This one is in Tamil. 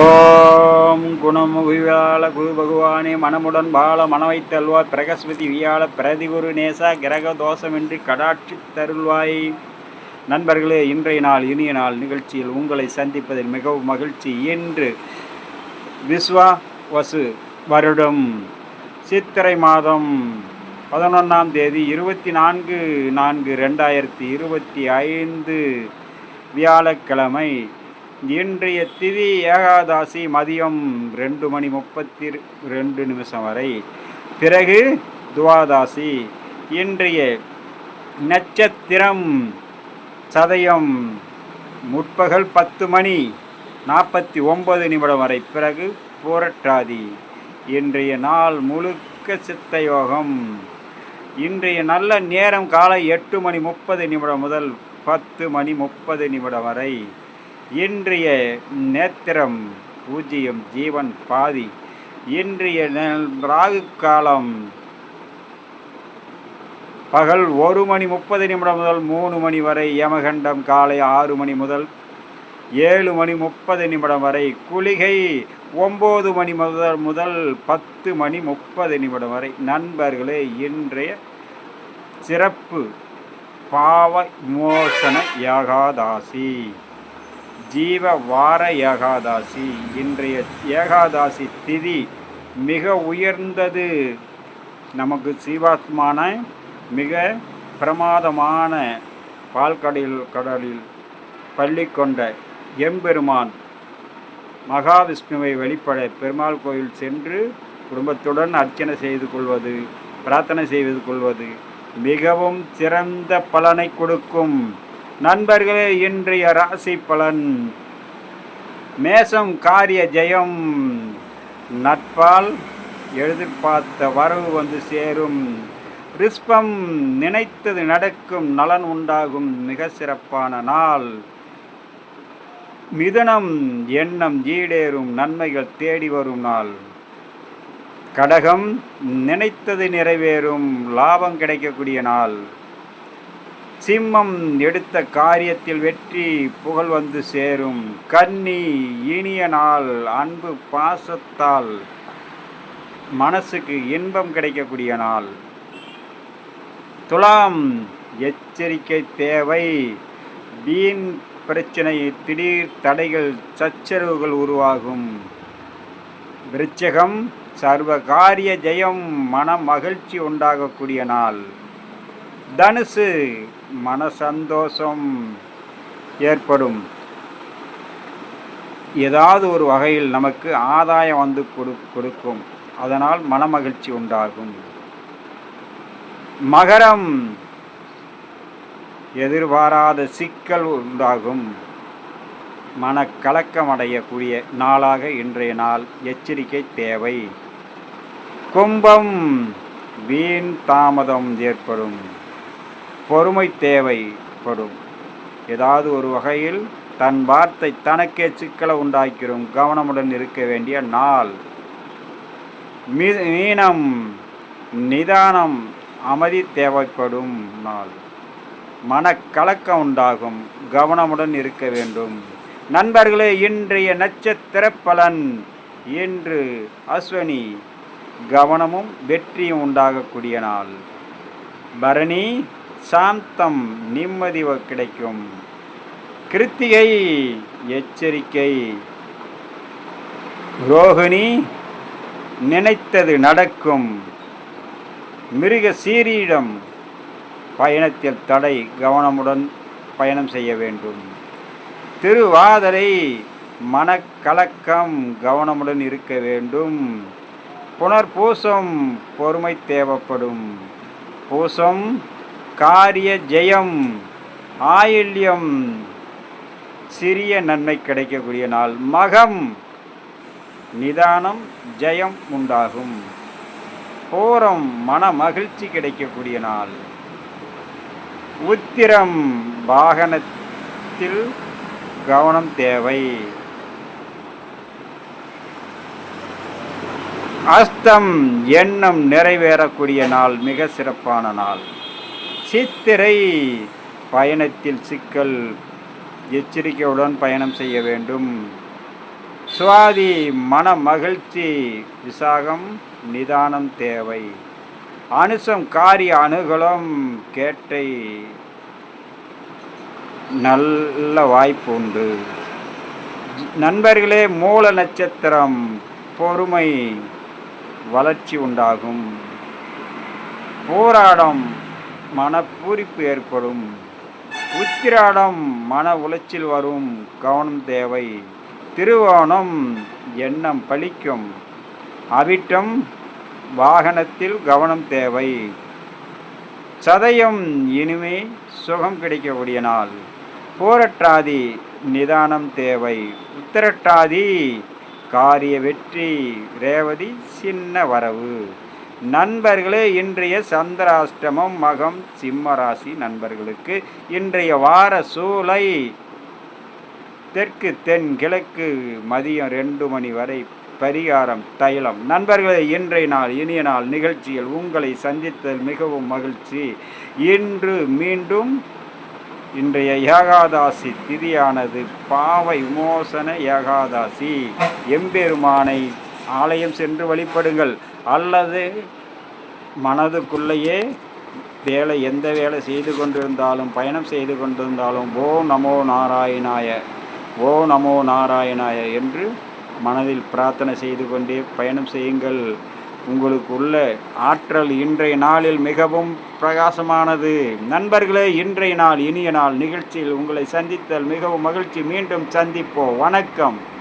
ஓம் குணம் உயிராள குரு பகவானே மனமுடன் பால மனவைத்தல்வாய் பிரகஸ்பதி வியாழ பிரதிகுரு நேசா கிரக தோஷமின்றி கடாட்சி தருள்வாய். நண்பர்களே இன்றைய நாள் இனிய நாள் நிகழ்ச்சியில் உங்களை சந்திப்பதில் மிகவும் மகிழ்ச்சி. என்று விஸ்வா வசு வருடம் சித்திரை மாதம் பதினொன்றாம் தேதி இருபத்தி நான்கு நான்கு ரெண்டாயிரத்தி இருபத்தி ஐந்து வியாழக்கிழமை இன்றைய திதி ஏகாதாசி மதியம் ரெண்டு மணி முப்பத்தி ரெண்டு நிமிஷம் வரை. பிறகு துவாதாசி. இன்றைய நட்சத்திரம் சதயம் முற்பகல் பத்து மணி நாற்பத்தி ஒன்பது நிமிடம் வரை. பிறகு புரட்டாதி. இன்றைய நாள் முழுக்க சித்த யோகம் இன்றைய நல்ல நேரம் காலை எட்டு மணி முப்பது நிமிடம் முதல் பத்து மணி முப்பது நிமிடம் வரை. இன்றைய நேத்திரம் பூஜ்ஜியம் ஜீவன் பாதி. இன்றைய ராகு காலம் பகல் ஒரு மணி முப்பது நிமிடம் முதல் மூணு மணி வரை யமகண்டம் காலை ஆறு மணி முதல் ஏழு மணி முப்பது நிமிடம் வரை குளிகை ஒம்பது மணி முதல் முதல் பத்து மணி முப்பது நிமிடம் வரை. நண்பர்களே இன்றைய சிறப்பு பாவ மோசன யாகாதாசி ஜீவ வார ஏகாதாசி. இன்றைய ஏகாதாசி திதி மிக உயர்ந்தது. நமக்கு சீவாத்மான மிக பிரமாதமான பால்கடலில் கடலில் பள்ளி கொண்ட எம்பெருமான் மகாவிஷ்ணுவை வெளிப்பட பெருமாள் கோயில் சென்று குடும்பத்துடன் அர்ச்சனை செய்து கொள்வது பிரார்த்தனை செய்து கொள்வது மிகவும் சிறந்த பலனை கொடுக்கும். நண்பர்களே இன்றைய ராசி பலன். மேசம் காரிய ஜெயம். நட்பால் எதிர்பார்த்த வரவு வந்து சேரும். ரிஸ்பம் நினைத்தது நடக்கும். நலன் உண்டாகும். மிக சிறப்பான நாள். மிதுனம் எண்ணம் ஈடேறும். நன்மைகள் தேடி வரும் நாள். கடகம் நினைத்தது நிறைவேறும். லாபம் கிடைக்கக்கூடிய நாள். சிம்மம் எடுத்த காரியத்தில் வெற்றி புகழ் வந்து சேரும். கன்னி இனிய நாள் அன்பு பாசத்தால் மனசுக்கு இன்பம் கிடைக்கக்கூடிய நாள். துலாம் எச்சரிக்கை தேவை. வீண் பிரச்சனை திடீர் தடைகள் சச்சரவுகள் உருவாகும். விருச்சகம் சர்வகாரிய ஜெயம் மன மகிழ்ச்சி உண்டாகக்கூடிய நாள். தனுசு மன சந்தோஷம் ஏற்படும். ஏதாவது ஒரு வகையில் நமக்கு ஆதாயம் வந்து கொடு கொடுக்கும். அதனால் மனமகிழ்ச்சி உண்டாகும். மகரம் எதிர்பாராத சிக்கல் உண்டாகும். மனக்கலக்கம் அடையக்கூடிய நாளாக இன்றைய நாள் எச்சரிக்கை தேவை. கும்பம் வீண் தாமதம் ஏற்படும். பொறுமை தேவைப்படும். ஏதாவது ஒரு வகையில் தன் வார்த்தை தனக்கே சிக்கலை உண்டாக்கிறோம் கவனமுடன் இருக்க வேண்டிய நாள். மீ- மீனம் நிதானம் அமைதி தேவைப்படும் நாள். மனக்கலக்கம் உண்டாகும். கவனமுடன் இருக்க வேண்டும். நண்பர்களே இன்றைய நட்சத்திர பலன் இன்று அஸ்வனி கவனமும் வெற்றியும் உண்டாகக்கூடிய நாள். பரணி சாந்தம் நிம்மதி கிடைக்கும். கிருத்திகை எச்சரிக்கை. ரோகிணி நினைத்தது நடக்கும். மிருக சீரியிடம் பயணத்தில் தடை கவனமுடன் பயணம் செய்ய வேண்டும். திருவாதரை மனக்கலக்கம் கவனமுடன் இருக்க வேண்டும். புனர்பூசம் பொறுமை தேவைப்படும். பூசம் காரிய ஜெயம் ஆயில்யம் சிறிய நன்மை கிடைக்கக்கூடிய நாள். மகம் நிதானம் ஜெயம் உண்டாகும். பூரம் மன மகிழ்ச்சி கிடைக்கக்கூடிய நாள். உத்திரம் வாகனத்தில் கவனம் தேவை. அஸ்தம் எண்ணம் நிறைவேறக்கூடிய நாள். மிக சிறப்பான நாள். சித்திரை பயணத்தில் சிக்கல் எச்சரிக்கையுடன் பயணம் செய்ய வேண்டும். சுவாதி மன மகிழ்ச்சி விசாகம் நிதானம் தேவை. அனுசம் காரிய அணுகலம் கேட்டை நல்ல வாய்ப்பு உண்டு. நண்பர்களே மூல நட்சத்திரம் பொறுமை வளர்ச்சி உண்டாகும். போராடம் மனப்பூரிப்பு ஏற்படும். உத்திராடம் மன உளைச்சல் வரும். கவனம் தேவை. திருவோணம் எண்ணம் பலிக்கும் அவிட்டம் வாகனத்தில் கவனம் தேவை. சதயம் இனிமே சுகம் கிடைக்கக்கூடிய நாள். போரட்டாதி நிதானம் தேவை. உத்திரட்டாதி காரிய வெற்றி. ரேவதி சின்ன வரவு. நண்பர்களே இன்றைய சந்திராஷ்டமம் மகம் சிம்மராசி நண்பர்களுக்கு இன்றைய வார சூலை தெற்கு தென் கிழக்கு மதியம் ரெண்டு மணி வரை பரிகாரம் தைலம். நண்பர்களே இன்றைய நாள் இனிய நாள் நிகழ்ச்சியில் உங்களை சந்தித்தல் மிகவும் மகிழ்ச்சி. இன்று மீண்டும் இன்றைய ஏகாதாசி திதியானது பாவை விமோசன ஏகாதாசி. எம்பெருமானை ஆலயம் சென்று வழிபடுங்கள். அல்லது மனதுக்குள்ளேயே வேலை எந்த வேலை செய்து கொண்டிருந்தாலும் பயணம் செய்து கொண்டிருந்தாலும் ஓ நமோ நாராயணாய ஓ நமோ நாராயணாய என்று மனதில் பிரார்த்தனை செய்து கொண்டே பயணம் செய்யுங்கள். உங்களுக்கு உள்ள ஆற்றல் இன்றைய நாளில் மிகவும் பிரகாசமானது. நண்பர்களே இன்றைய நாள் இனிய நாள் நிகழ்ச்சியில் உங்களை சந்தித்தல் மிகவும் மகிழ்ச்சி. மீண்டும் சந்திப்போம். வணக்கம்.